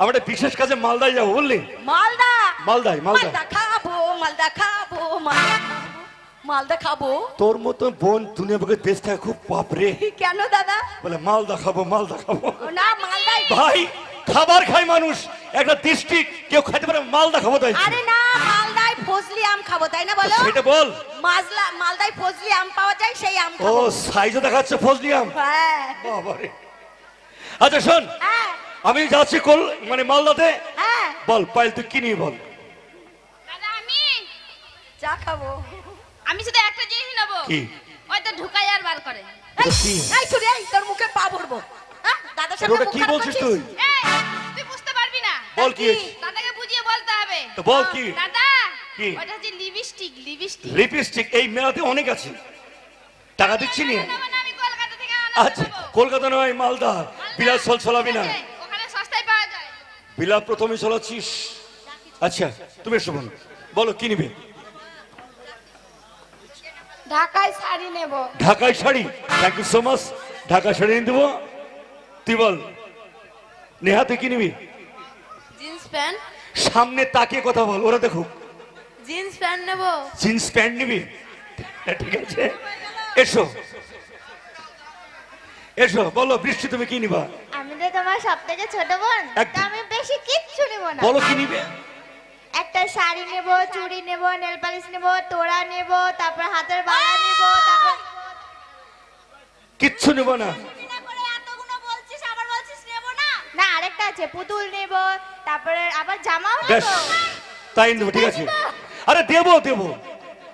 একটা বিশেষ কাজে মালদায় যাব বুঝলি? মালদা? মালদায়। মালদা খাব মালদা খাব মালদা খাব, মালদা খাব। তোর মতো বোন দুনিয়া বুকে দেশ থাকে খুব বাপরে কেন দাদা? বলে মালদা খাব মালদা খাব। না মালদাই ভাই খাবার খায় মানুষ। একটা ডিস্ট্রিক্ট কেউ খাইতে পারে মালদা খাব তাই। আরে না মালদায় ফজলি আম খাব তাই না বলো? সেটা বল। মাজলা মালদায় ফজলি আম পাওয়া যায় সেই আম ও খাব। সাইজও দেখাচ্ছে ফজলি আম। হ্যাঁ। বাবারে। আচ্ছা শোন। হ্যাঁ। আমি যাচ্ছি কল মানে মালদাতে? হ্যাঁ। বল পাইল তুই কি নিয়ে বল? দাদা আমি চা খাব। আমি শুধু একটা জিনিস নেব। কি? ওই তো ঢুকাই আর বার করে। এই ছুরি এই তোর মুখে পা ভরবো। হ্যাঁ? আরে সামনে কি বলছিস তুই? তুই বুঝতে পারবি না। বল কি? দাদাকে বুঝিয়ে বলতে হবে। তো বল কি? দাদা কি? ওটা হচ্ছে লিপস্টিক লিপস্টিক। লিপস্টিক এই মেলাতে অনেক আছে। টাকা দিচ্ছি কলকাতা আচ্ছা কলকাতা নয় মালদা। বিলাস চল চলাবি না ওখানে সস্তায় পাওয়া যায় বিলাপ প্রথমে চলাচ্ছিস আচ্ছা তুমি এসো বোন বলো কি নিবে? ঢাকায় শাড়ি নেব। ঢাকায় sari? Thank you so much Dhaka sari এনে দেবো? তুই বল নেহা তুই কি নিবি? Jeans pant. সামনে তাকিয়ে কথা বল ওরা দেখো জিন্স প্যান্ট নেব। জিন্স প্যান্ট নিবি? ঠিক আছে। এসো। এসো বলো বৃষ্টি তুমি কি নিবা? আমি তোমার সব থেকে ছোট বোন তা আমি বেশি কিচ্ছু নেব না। বলো কি নিবে? একটা শাড়ি নেব চুড়ি নেব নেল পালিশ নেব তোড়া নেব তারপর হাতের বালা নেব তারপর কিচ্ছু নেব না। না আরেকটা আছে পুতুল নেব তারপরে আবার জামাও বেশ তাই নেব ঠিক আছে। আরে দেবো দেবো।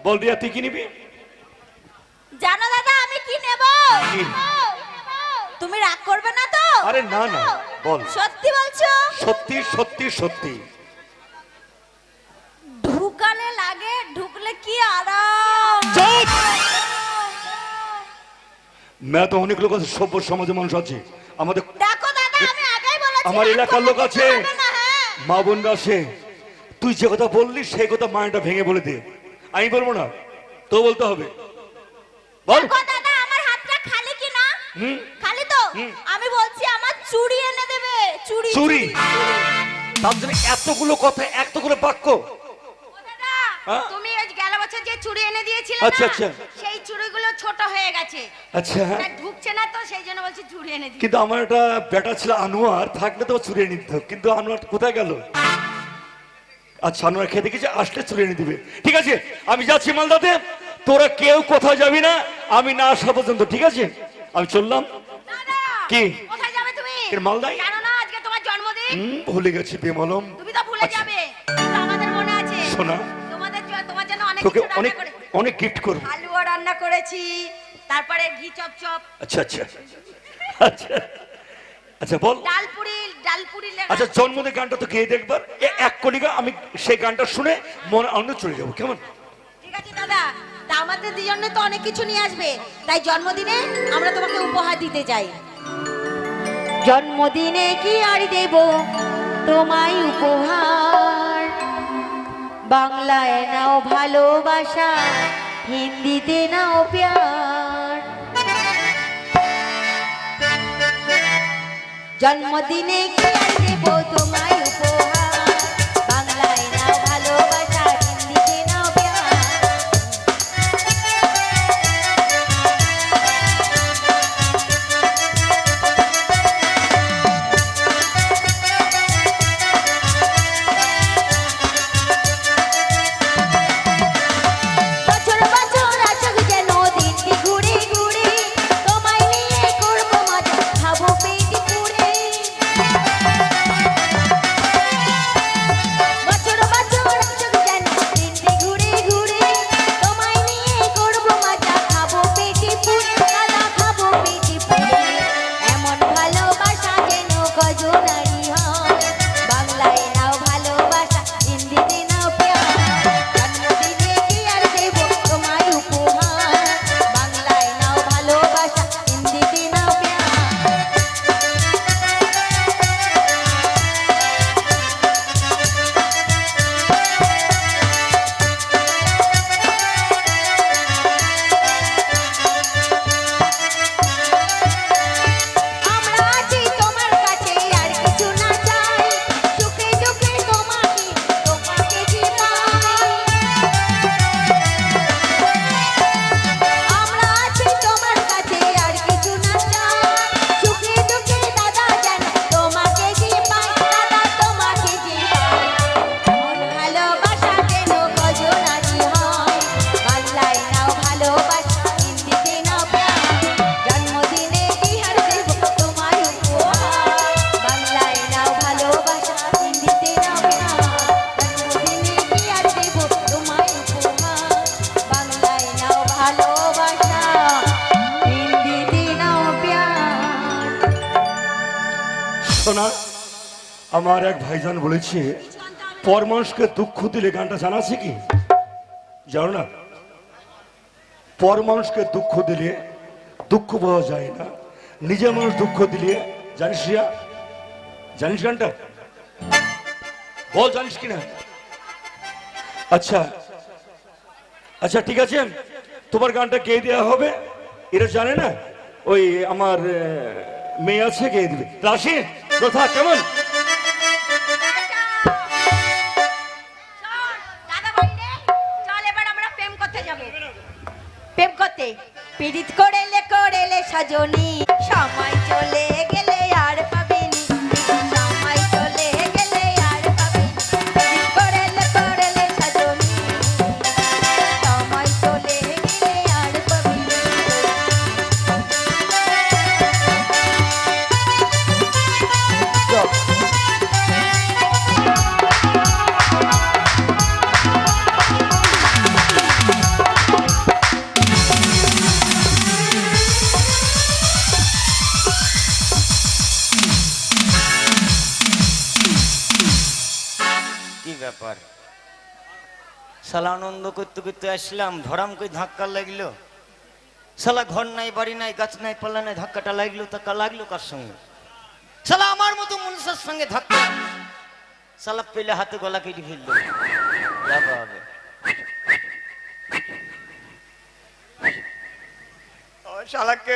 বল রিয়া তুই কি নিবি? জানো দাদা আমি কি নেব? তুমি রাগ করবে না আরে না না বল। সত্যি বলছো? সত্যি সত্যি সত্যি। ঢুকালে লাগে ঢুকলে কি আরাম? মেয়ে তো অনেক লোক আছে সভ্য সমাজে মানুষ আছে। আমাদের দেখো দাদা আমি আগেই বলেছি আমার এলাকার লোক আছে। হ্যাঁ। মা বোনরা আছে তুই যে কথা বললি সেই কথা মায়াটা ভেঙে বলে দে। আমি বলব না তো বলতে হবে। বল। দাদা আমার হাতটা খালি কি না খালি তো? আমি বলছি চুড়ি এনে দেবে চুড়ি চুরি তার জন্য এতগুলো কথা এতগুলো বাক্য। হ্যাঁ? তুমি ওই গেল বছর যে চুড়ি এনে দিয়েছিলে আচ্ছা, আচ্ছা। সেই চুড়িগুলো ছোট হয়ে গেছে। আচ্ছা তা ঢুকছে না তো সেই জন্য বলছি চুড়ি এনে দিই। কিন্তু আমার একটা বেটা ছিল আনোয়ার থাকলে তো চুরিয়ে নিত কিন্তু আনোয়ার কোথায় গেল? আচ্ছা আনোয়ার খেতে গেছে আসলে চুরিয়ে নিয়ে দিবে। ঠিক আছে আমি যাচ্ছি মালদাতে তোরা কেউ কোথাও যাবি না আমি না আসা পর্যন্ত ঠিক আছে? আমি চললাম। কি? যাবে মালদায়? জানো না? আজকে তোমার জন্মদিন? ভুলে গেছি বেমলম তুমি তো ভুলে আচ্ছা, যাবে। আমাদের মনে আছে। শোনা। তোমাদের তোমার জন্য অনেক তোকে কিছু রান্না অনেক করে অনেক গিফট করব। হালুয়া রান্না করেছি তারপরে ঘি চপচপ। আচ্ছা আচ্ছা। আচ্ছা। আচ্ছা বল। ডালপুরি ডালপুরি আচ্ছা জন্মদিন গানটা তো গেয়ে দেখবার। এক কলিগা আমি সেই গানটা শুনে মনে আনন্দ চলে যাব। কেমন? ঠিক আছে দাদা। তা আমাদের দুজনে তো অনেক কিছু নিয়ে আসবে। তাই জন্মদিনে আমরা তোমাকে উপহার দিতে চাই। জন্মদিনে কি আর দেব? তোমায় উপহার। বাংলায় নাও ভালোবাসা, হিন্দিতে নাও প্যার। জন্মদিনে কি আর দেব আমার এক ভাইজান বলেছে পর মানুষকে দুঃখ দিলে গানটা জানা আছে কি? জানো না? পর মানুষকে দুঃখ দিলে দুঃখ পাওয়া যায় না। নিজের মানুষ দুঃখ দিলে, জানিস রিয়া? জানিস গানটা? বল, জানিস কিনা? আচ্ছা আচ্ছা ঠিক আছে। তোমার গানটা গেয়ে দেওয়া হবে? এটা জানে না? ওই আমার মেয়ে আছে গেয়ে দিবে? রাশি? প্রথা কেমন? প্রেম করতে পীড়িত করেলে করেলে সাজনি। সময় চলে। করতে করতে আসলাম, ধরাম কই ধাক্কা লাগল। সালা ঘর নাই, বাড়ি নাই, গাছ নাই পাল্লা নাই, ধাক্কাটা লাগল, ধাক্কা লাগল কার সঙ্গে? সালা আমার মতো মনুষ্যের সঙ্গে ধাক্কা। সালা পেলে হাতে গলা কেটে ফেলল। হবে ও শালাকে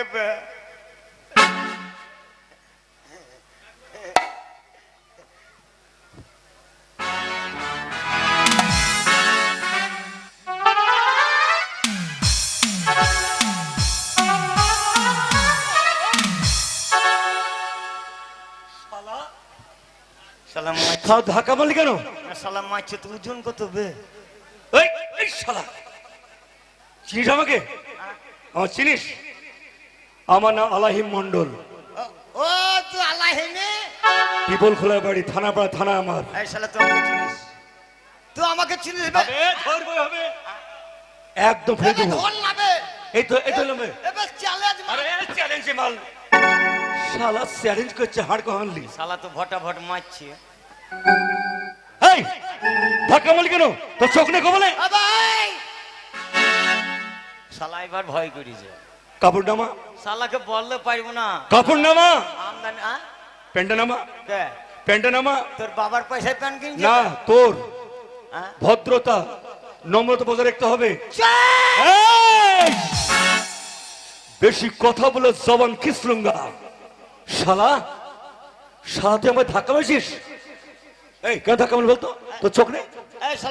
বে- তাও ধাক্কা মারলি কেন? সালা মাছ তো ওজন কত বে এই, এই চিনিস আমাকে? আমার চিনিস? আমার নাম আলাহিম মন্ডল ও তুই আল্লাহ হেনে পিপল খোলার বাড়ি থানা পাড়া থানা আমার। এই শালা তুই আমাকে চিনিস? তুই আমাকে চিনিস বে? একদম ফেলে দেবো। ধর এই তো এই তো লম্বে এবে চ্যালেঞ্জ আরে চ্যালেঞ্জে মাল। শালা চ্যালেঞ্জ করছে হাড় কহানলি শালা তো ভটা ভট মারছে। এই ধাক্কা মারলি কেন? তোর চোখ নেই কবলে শালা এবার ভয় করিছে। কাপড় নামা শালাকে বললে পারব না। কাপড় নামা আমদানি আ? নামা কে? প্যান্টটা নামা তোর বাবার পয়সায় প্যান কিনছে না তোর? ভদ্রতা। নম্রতা বজায় রাখতে হবে। বেশি কথা বলে জবান খিসলুঙ্গা শালা শালা তুই আমার ধাক্কা মারছিস? এই কেন ধাক্কা মারলি বলতো? তোর চোখ নেই?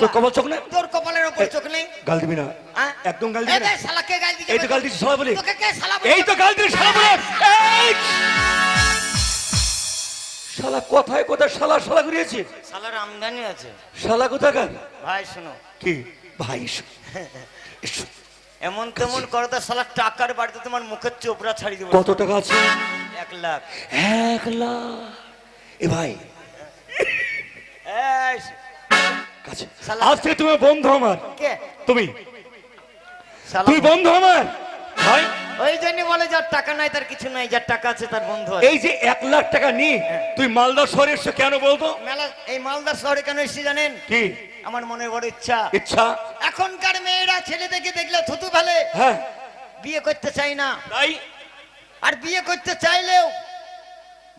তোর কপাল চোখ নেই? তোর কপালের উপর চোখ নেই? গাল দিবি না। হ্যাঁ? একদম গাল দিবি না। শালাকে গাল এই তো গাল দিচ্ছিস শালা বলে। তোকে কে শালা বলে? এই তো গাল দিচ্ছিস শালা বলে। এই! শালা কথায় কথায় শালা শালা করিয়েছে শালার আমদানি আছে। শালা কোথাকার? ভাই শোনো। কি? ভাই। এমন তেমন করো তো শালা টাকার বাড়িতে তোমার মুখের চোপড়া ছাড়িয়ে দেবো। কত টাকা আছে? এক লাখ। এক লাখ। এ ভাই আজকে তুমি বন্ধু আমার। তুমি। তুই বন্ধু আমার। ভাই। ওই জন্য বলে যার টাকা নাই তার কিছু নাই যার টাকা আছে তার বন্ধু এই যে এক লাখ টাকা নি তুই মালদা শহরে এসে কেন বলতো? মেলা এই মালদার শহরে কেন এসেছি জানেন? কি? আমার মনে বড় ইচ্ছা। ইচ্ছা? এখনকার মেয়েরা ছেলে দেখে দেখলে থুতু ফেলে। হ্যাঁ। বিয়ে করতে চাই না। তাই? আর বিয়ে করতে চাইলেও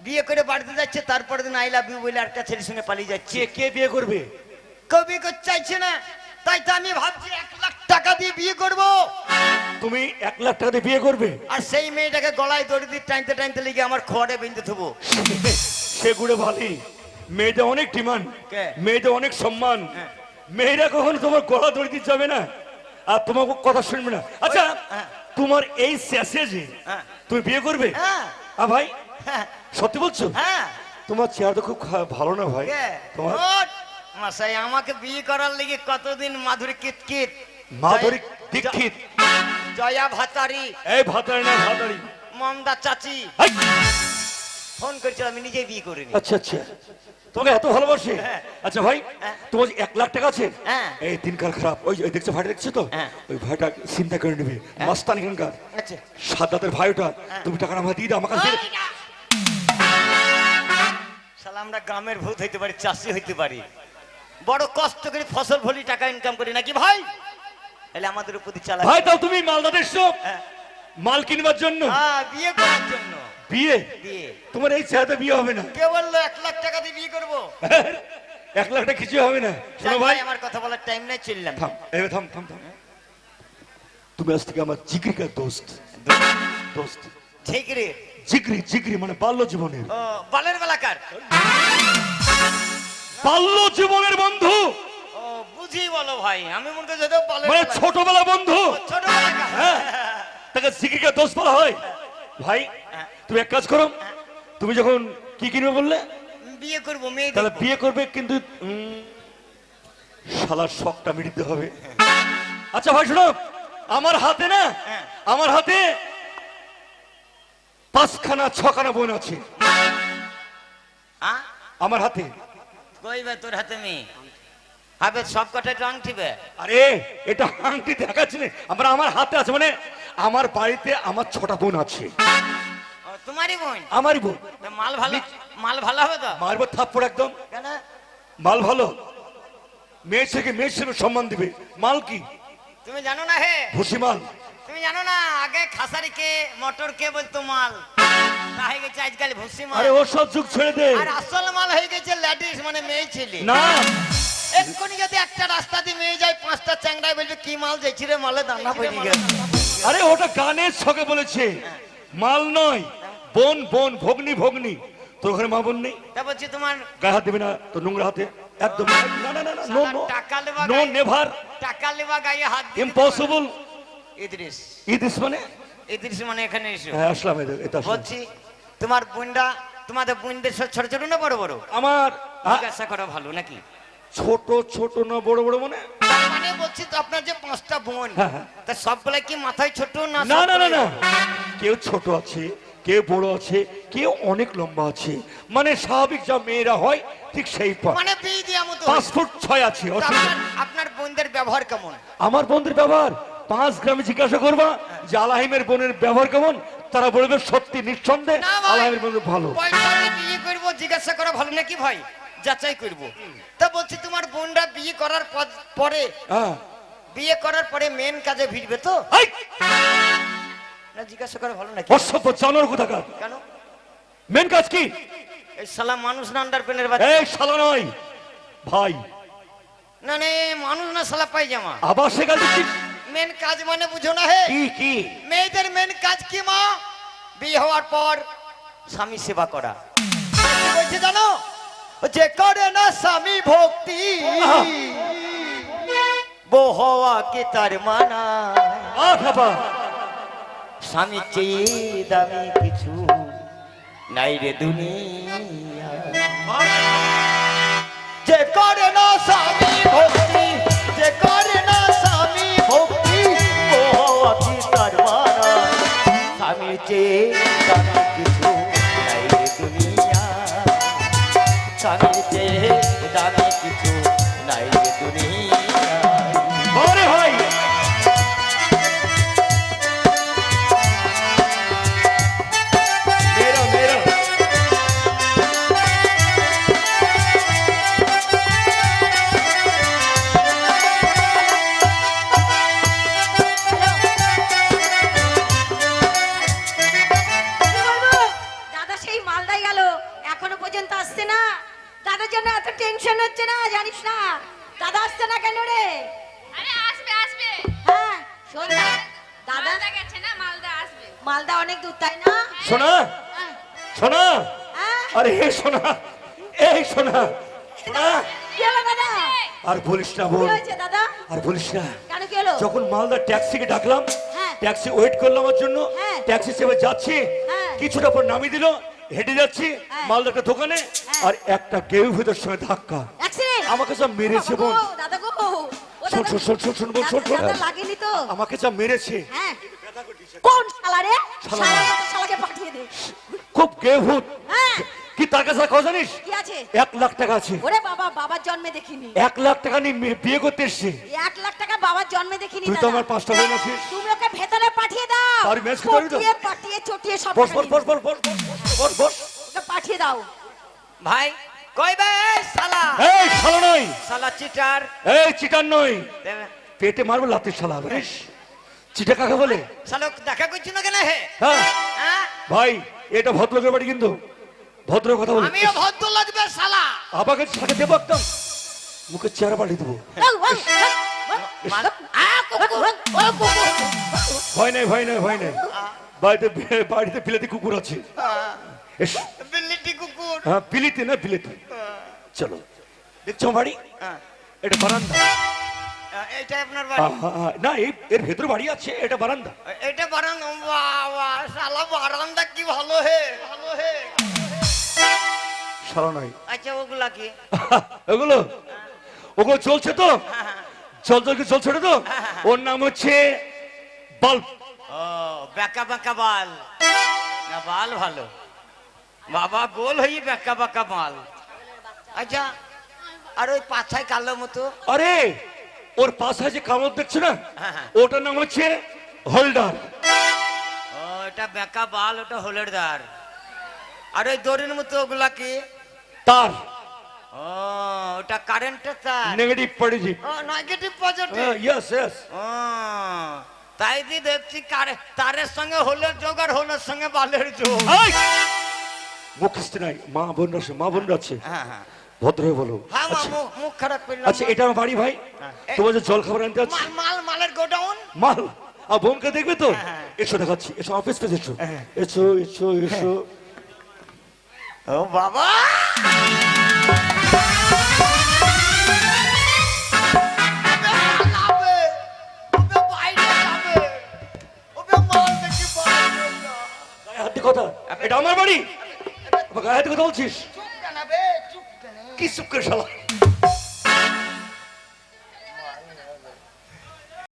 বিয়ে করে বাড়িতে যাচ্ছে তারপরে দিন আই লাভ ইউ বলে একটা ছেলের সঙ্গে পালিয়ে যাচ্ছে। কে বিয়ে করবে? কেউ বিয়ে করতে চাইছে না তাই তো আমি ভাবছি এক লাখ টাকা দিয়ে বিয়ে করব। তুমি এক লাখ টাকা দিয়ে বিয়ে করবে? আর সেই মেয়েটাকে গলায় দড়ি দিয়ে টাইনতে টাইনতে লেগে আমার খড়ে বেঁধে থবো। সে গুড়ে ভালি। মেয়েদের অনেক ডিমান্ড? মেয়েদের অনেক সম্মান। হ্যাঁ। মেয়েরা কখনো তোমার গলা ধরে দিতে যাবে না আর তোমার কথা শুনবে না। আচ্ছা হ্যাঁ। তোমার এই শেষে হ্যাঁ। তুমি বিয়ে করবে? হ্যাঁ। আ ভাই হ্যাঁ। সত্যি বলছো? হ্যাঁ। তোমার চেহারা তো খুব ভালো না ভাই? তোমার! মশাই আমাকে বিয়ে করার লেগে কতদিন মাধুরী কিতকিত? মাধুরী দীক্ষিত জয়া ভাতারি। এই ভাতারি না ভাতারি। মমদা চাচি। ফোন করেছিল আমি নিজেই বিয়ে করিনি আচ্ছা আচ্ছা। তোমাকে এত ভালোবাসে? হ্যাঁ। আচ্ছা ভাই হ্যাঁ। তোমার এক লাখ টাকা আছে? হ্যাঁ। এই দিনকাল খারাপ। ওই দেখছ ভাইটা দেখছ তো। ওই ভাইটা চিন্তা করে নেবে। মাস্তান এখানকার আচ্ছা। ভাই ওটা। তুমি টাকাটা আমাকে দিয়ে দাও আমার আমরা গ্রামের ভূত হইতে পারি চাষি হইতে পারি। বড় কষ্ট করে ফসল ফলি টাকা ইনকাম করি নাকি ভাই? তাহলে আমাদের উপর চালা ভাই তাও তুমি মালদা এসছো হ্যাঁ। মাল কিনবার জন্য? হ্যাঁ, বিয়ে করার জন্য। বিয়ে? বিয়ে। তোমার এই চেহারাতে বিয়ে হবে না? কে বলল এক লাখ টাকা দিয়ে বিয়ে করব? এক লাখ টাকা কিছু হবে না। শোনো ভাই আমার কথা বলার টাইম নেই চললাম। থাম এবার থাম থাম থাম। তুমি আজ থেকে আমার জিগরিকা দোস্ত দোস্ত। ঠিক রে। জিগরি জিগরি মানে বাল্য জীবনের। বালের বেলাকার বাল্য জীবনের বন্ধু। বুঝি বলো ভাই আমি মনে করি মানে ছোটবেলা বন্ধু। হ্যাঁ তাকে জিগরিকা দোষ বলা হয়। ভাই তুমি এক কাজ করো তুমি যখন কি কিনবে বললে? বিয়ে করব মেয়ে তাহলে বিয়ে করবে কিন্তু শালার শখটা মিটিতে হবে। আচ্ছা ভাই শোনো আমার হাতে না হ্যাঁ। আমার হাতে পাঁচখানা ছখানা বোন আছে? আমার হাতে। কইবে তোর হাতে মেয়ে হবে সব কটাই রং ঠিবে আরে এটা আংটি দেখাচ্ছি না। আমার আমার হাতে আছে মানে আমার বাড়িতে আমার ছটা বোন আছে। তোমারই বোন? আমারই বোন। মাল ভালো মাল ভালো হবে তো? মারবো থাপ্পড় একদম। কেন? মাল ভালো। মেয়ে ছেলেকে মেয়ে সম্মান দিবে। মাল কি? তুমি জানো না হে? ভুসি মাল। তুমি জানো না আগে খাসারি কে মটর কে বলতো মাল। তা হয়ে গেছে আজকাল ভুসি মাল। আরে সব যুগ ছেড়ে দে। আর আসল মাল হয়ে গেছে লেডিস মানে মেয়ে ছেলে। না। এক্ষুনি যদি একটা রাস্তা দিয়ে মেয়ে যায় পাঁচটা চ্যাংড়ায় বলবে কি মাল যাইছি রে মালে দানা পড়ে গেছে। আরে ওটা গানের ছকে বলেছে। মাল নয় বোন বোন ভগ্নি ভগ্নি। তোর ওখানে মা বোন নেই? তা বলছি তোমার গায়ে হাত দিবি না তোর নোংরা হাতে। একদম। না না না না নো টাকা লেবা নো নেভার। টাকা লেবা গায়ে হাত ইম্পসিবল ইদ্রিস। ইদিস মানে? ইদ্রিস মানে এখানে এসো। হ্যাঁ আসলাম এটা। বলছি তোমার বোনরা তোমাদের বোনদের ছোট ছোট না বড় বড়? আমার জিজ্ঞাসা করা ভালো নাকি? ছোট ছোট না বড় বড় মানে? মানে বলছি তো আপনার যে পাঁচটা বোন হ্যাঁ, হ্যাঁ। তা সবগুলা কি মাথায় ছোট না না না না কেউ ছোট আছে কেউ বড় আছে কেউ অনেক লম্বা আছে। মানে স্বাভাবিক যা মেয়েরা হয় ঠিক সেই মানে বিয়ে দেওয়া মতো পাঁচ ফুট ছয় আছে আপনার বোনদের ব্যবহার কেমন? আমার বোনদের ব্যবহার পাঁচ গ্রামে জিজ্ঞাসা করবা যে আলাহিমের বোনের ব্যবহার কেমন? তারা বলবে সত্যি নিঃসন্দেহে আলাহিমের বোনের ভালো। বিয়ে করব জিজ্ঞাসা করা ভালো নাকি ভাই? যাচাই করব। তা বলছি তোমার বোনরা বিয়ে করার পর- হ্যাঁ। বিয়ে করার পরে মেন কাজে ভিড়বে তো? না জিজ্ঞাসা করা ভালো নাকি? অসভ্য জানোর কোথাকার? কেন? মেন কাজ কি? এই সালা মানুষ না আন্ডার প্যানের বাচ্চা? এই শালা নয়। ভাই। না না মানুষ না সালা পায়জামা আবার সে কাজ মেন কাজ মানে বুঝো না হে? কি কি? মেয়েদের মেন কাজ কি মা? বিয়ে হওয়ার পর স্বামী সেবা করা। বলছে জানো? যে করে না স্বামী ভক্তি। বো হওয়া কি তার মানা। স্বামী চেয়ে দামি কিছু নাই রে দুনিয়া। যে করে না স্বামী ভক্তি চেয়ে দামি কিছু নাই দুনিয়া। কিছু নাই হয়েছে দাদা আর বলিস না কেন কি হলো যখন মালদা ট্যাক্সিকে ডাকলাম হ্যাঁ। ট্যাক্সি ওয়েট করলাম আমার জন্য হ্যাঁ। ট্যাক্সি সেবে যাচ্ছি হ্যাঁ। কিছুটা পর নামিয়ে দিল হেঁটে যাচ্ছি। মালদাটা দোকানে। আর একটা গেউ ভেতর সঙ্গে ধাক্কা আমাকে সব মেরেছে বোন দাদা গো ও শোন, শোন, শোন, শোন, শোন, শোন, শোন। দাদা লাগেনি তো আমাকে যা মেরেছে কোন শালা রে শালা। শালা মতো শালাকে পাঠিয়ে দে খুব গেউ ভূত হ্যাঁ কি তার কাছে কথা জানিস? কি আছে? এক লাখ টাকা আছে। ওরে বাবা বাবার জন্মে দেখিনি। এক লাখ টাকা নিয়ে বিয়ে করতে এসছে। এক লাখ টাকা বাবার জন্মে দেখিনি তুই তো আমার পাঁচটা বোন আছিস। তুমি ওকে ভেতরে পাঠিয়ে দাও। আর ম্যাচ পারি তো? পাঠিয়ে চটিয়ে সব বস বস বস বস বস বস ওকে পাঠিয়ে দাও। ভাই কই বে এই শালা? এই শালা নয়। শালা চিটার। এই চিটার নয়। দেবে পেটে মারবো লাতির শালা বেশ চিটা কাকে বলে? শালা দেখা করছি না কেন হে? হ্যাঁ। হ্যাঁ? ভাই এটা ভদ্রলোকের বাড়ি কিন্তু। ভদ্র কথা বলে। আমিও ভদ্র লাগবে শালা। আমাকে সাথে দেবো একদম। মুখে চেহারা পাঠিয়ে দেবো। মাল- আ, কুকুর, ও কুকুর। ভয় নেই ভয় নেই ভয় নেই। বাড়িতে বাড়িতে বিলেতি কুকুর আছে। এস। কুকুর। হ্যাঁ বিলিতে না বিলেতে। চলো। দেখছ বাড়ি? হ্যাঁ। এটা বারান্দা। এইটা আপনার বাড়ি? না এই এর ভেতরে বাড়ি আছে এটা বারান্দা। এটা বারান্দা। বাবা শালা বারান্দা কি ভালো হে। ভালো হে। নয় আচ্ছা ওগুলা কি ওগুলো? ওগুলো চলছে তো? চল চল চলছে তো? ওর নাম হচ্ছে বাল্ব। ও বেকা বেকা বাল। না বাল ভালো। বাবা গোল হয়ে বেকা বেকা বাল। আচ্ছা আর ওই পাছায় কালো মতো। আরে ওর পাশে যে কামড় দেখছ না? হ্যাঁ, হ্যাঁ। ওটার নাম হচ্ছে হোল্ডার। ও এটা বেকা বাল ওটা হোলের দার আর ওই দড়ির মতো ওগুলা কি তার। ওটা কারেন্টের তার। নেগেটিভ পজিটিভ ও নেগেটিভ পজিটিভ ইয়েস ইয়েস তাই দি দেখছি কারে তারের সঙ্গে হোলের যোগ আর হোলের সঙ্গে বালের যোগ। মুখস্থ নাই। মা বোন আছে মা বোন আছে। হ্যাঁ হ্যাঁ। ভদ্র হয়ে বলো। হ্যাঁ আচ্ছা, মুখ- খারাপ করলাম আচ্ছা এটা আমার বাড়ি ভাই। হ্যাঁ। তোমার যে জল খাবার আনতে আছে? মাল মাল মালের গোডাউন? মাল। আর বোনকে দেখবে তো? হ্যাঁ। এসো দেখাচ্ছি। এসো অফিস পেজ এসো। এসো এসো এসো। ও বাবা! কথা। এটা আমার বাড়ি? গায়ে হাতে কথা বলছিস? কি চুপ করে শালা?